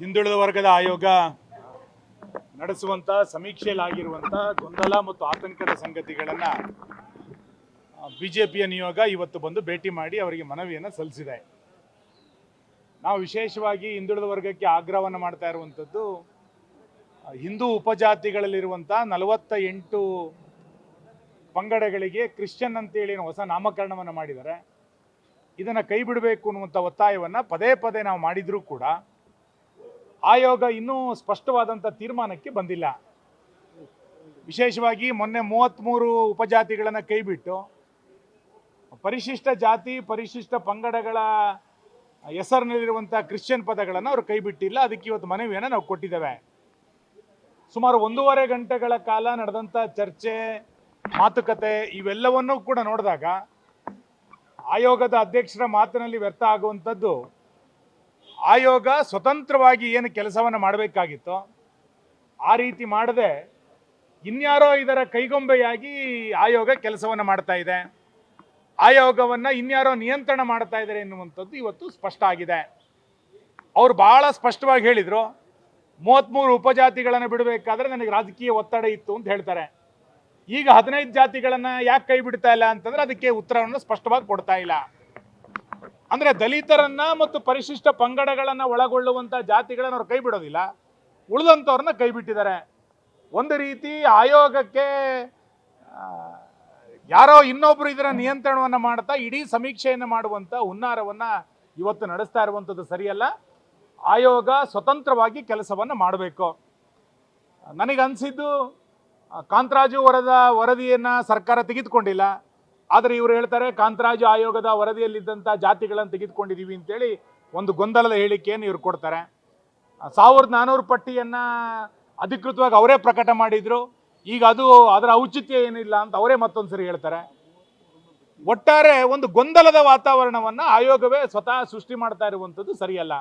ಹಿಂದುಳಿದ ವರ್ಗದ ಆಯೋಗ ನಡೆಸುವಂತ, ಸಮೀಕ್ಷೆಯಲ್ಲಾಗಿರುವಂತ ಗೊಂದಲ ಮತ್ತು ಆತಂಕದ ಸಂಗತಿಗಳನ್ನ ಬಿಜೆಪಿಯ ನಿಯೋಗ ಇವತ್ತು ಬಂದು ಭೇಟಿ ಮಾಡಿ ಅವರಿಗೆ ಮನವಿಯನ್ನು ಸಲ್ಲಿಸಿದೆ. ನಾವು ವಿಶೇಷವಾಗಿ ಹಿಂದುಳಿದ ವರ್ಗಕ್ಕೆ ಆಗ್ರಹವನ್ನು ಮಾಡ್ತಾ ಇರುವಂಥದ್ದು ಹಿಂದೂ ಉಪಜಾತಿಗಳಲ್ಲಿರುವಂಥ ನಲವತ್ತ ಎಂಟು ಪಂಗಡಗಳಿಗೆ ಕ್ರಿಶ್ಚಿಯನ್ ಅಂತೇಳಿ ಹೊಸ ನಾಮಕರಣವನ್ನು ಮಾಡಿದ್ದಾರೆ. ಇದನ್ನು ಕೈ ಬಿಡಬೇಕು ಅನ್ನುವಂಥ ಒತ್ತಾಯವನ್ನು ಪದೇ ಪದೇ ನಾವು ಮಾಡಿದರೂ ಕೂಡ ಆಯೋಗ ಇನ್ನೂ ಸ್ಪಷ್ಟವಾದಂಥ ತೀರ್ಮಾನಕ್ಕೆ ಬಂದಿಲ್ಲ. ವಿಶೇಷವಾಗಿ ಮೊನ್ನೆ ಮೂವತ್ತ್ಮೂರು ಉಪಜಾತಿಗಳನ್ನು ಕೈಬಿಟ್ಟು ಪರಿಶಿಷ್ಟ ಜಾತಿ, ಪರಿಶಿಷ್ಟ ಪಂಗಡಗಳ ಹೆಸರಿನಲ್ಲಿರುವಂಥ ಕ್ರಿಶ್ಚಿಯನ್ ಪದಗಳನ್ನು ಅವರು ಕೈಬಿಟ್ಟಿಲ್ಲ. ಅದಕ್ಕೆ ಇವತ್ತು ಮನವಿಯನ್ನು ನಾವು ಕೊಟ್ಟಿದ್ದೇವೆ. ಸುಮಾರು ಒಂದೂವರೆ ಗಂಟೆಗಳ ಕಾಲ ನಡೆದಂಥ ಚರ್ಚೆ, ಮಾತುಕತೆ ಇವೆಲ್ಲವನ್ನೂ ಕೂಡ ನೋಡಿದಾಗ ಆಯೋಗದ ಅಧ್ಯಕ್ಷರ ಮಾತಿನಲ್ಲಿ ವ್ಯರ್ಥ ಆಗುವಂಥದ್ದು ಆಯೋಗ ಸ್ವತಂತ್ರವಾಗಿ ಏನು ಕೆಲಸವನ್ನು ಮಾಡಬೇಕಾಗಿತ್ತು ಆ ರೀತಿ ಮಾಡದೆ ಇನ್ಯಾರೋ ಇದರ ಕೈಗೊಂಬೆಯಾಗಿ ಆಯೋಗ ಕೆಲಸವನ್ನು ಮಾಡ್ತಾ ಇದೆ. ಆಯೋಗವನ್ನು ಇನ್ಯಾರೋ ನಿಯಂತ್ರಣ ಮಾಡ್ತಾ ಇದ್ದಾರೆ ಎನ್ನುವಂಥದ್ದು ಇವತ್ತು ಸ್ಪಷ್ಟ ಆಗಿದೆ. ಅವರು ಬಹಳ ಸ್ಪಷ್ಟವಾಗಿ ಹೇಳಿದರು ಮೂವತ್ತ್ಮೂರು ಉಪಜಾತಿಗಳನ್ನು ಬಿಡಬೇಕಾದ್ರೆ ನನಗೆ ರಾಜಕೀಯ ಒತ್ತಡ ಇತ್ತು ಅಂತ ಹೇಳ್ತಾರೆ. ಈಗ ಹದಿನೈದು ಜಾತಿಗಳನ್ನು ಯಾಕೆ ಕೈ ಬಿಡ್ತಾ ಇಲ್ಲ ಅಂತಂದ್ರೆ ಅದಕ್ಕೆ ಉತ್ತರವನ್ನು ಸ್ಪಷ್ಟವಾಗಿ ಕೊಡ್ತಾ ಇಲ್ಲ. ಅಂದ್ರೆ ದಲಿತರನ್ನ ಮತ್ತು ಪರಿಶಿಷ್ಟ ಪಂಗಡಗಳನ್ನ ಒಳಗೊಳ್ಳುವಂತ ಜಾತಿಗಳನ್ನ ಅವ್ರು ಕೈ ಬಿಡೋದಿಲ್ಲ. ಉಳಿದಂಥವ್ರನ್ನ ಕೈ ಬಿಟ್ಟಿದ್ದಾರೆ. ಒಂದು ರೀತಿ ಆಯೋಗಕ್ಕೆ ಯಾರೋ ಇನ್ನೊಬ್ರು ಇದರ ನಿಯಂತ್ರಣವನ್ನು ಮಾಡ್ತಾ ಇಡೀ ಸಮೀಕ್ಷೆಯನ್ನು ಮಾಡುವಂತ ಹುನ್ನಾರವನ್ನ ಇವತ್ತು ನಡೆಸ್ತಾ ಇರುವಂಥದ್ದು ಸರಿಯಲ್ಲ. ಆಯೋಗ ಸ್ವತಂತ್ರವಾಗಿ ಕೆಲಸವನ್ನು ಮಾಡಬೇಕು. ನನಗನ್ಸಿದ್ದು ಅನಿಸಿದ್ದು ಕಾಂತರಾಜು ವರದ ವರದಿಯನ್ನು ಸರ್ಕಾರ ತೆಗೆದುಕೊಂಡಿಲ್ಲ. ಆದರೆ ಇವರು ಹೇಳ್ತಾರೆ, ಕಾಂತರಾಜ ಆಯೋಗದ ವರದಿಯಲ್ಲಿದ್ದಂಥ ಜಾತಿಗಳನ್ನು ತೆಗೆದುಕೊಂಡಿದ್ದೀವಿ ಅಂತೇಳಿ ಒಂದು ಗೊಂದಲದ ಹೇಳಿಕೆಯನ್ನು ಇವ್ರು ಕೊಡ್ತಾರೆ. ಸಾವಿರದ ನಾನ್ನೂರು ಪಟ್ಟಿಯನ್ನು ಅಧಿಕೃತವಾಗಿ ಅವರೇ ಪ್ರಕಟ ಮಾಡಿದ್ರು. ಈಗ ಅದು ಅದರ ಔಚಿತ್ಯ ಏನಿಲ್ಲ ಅಂತ ಅವರೇ ಮತ್ತೊಂದು ಸರಿ ಹೇಳ್ತಾರೆ. ಒಟ್ಟಾರೆ ಒಂದು ಗೊಂದಲದ ವಾತಾವರಣವನ್ನು ಆಯೋಗವೇ ಸ್ವತಃ ಸೃಷ್ಟಿ ಮಾಡ್ತಾ ಇರುವಂಥದ್ದು ಸರಿಯಲ್ಲ.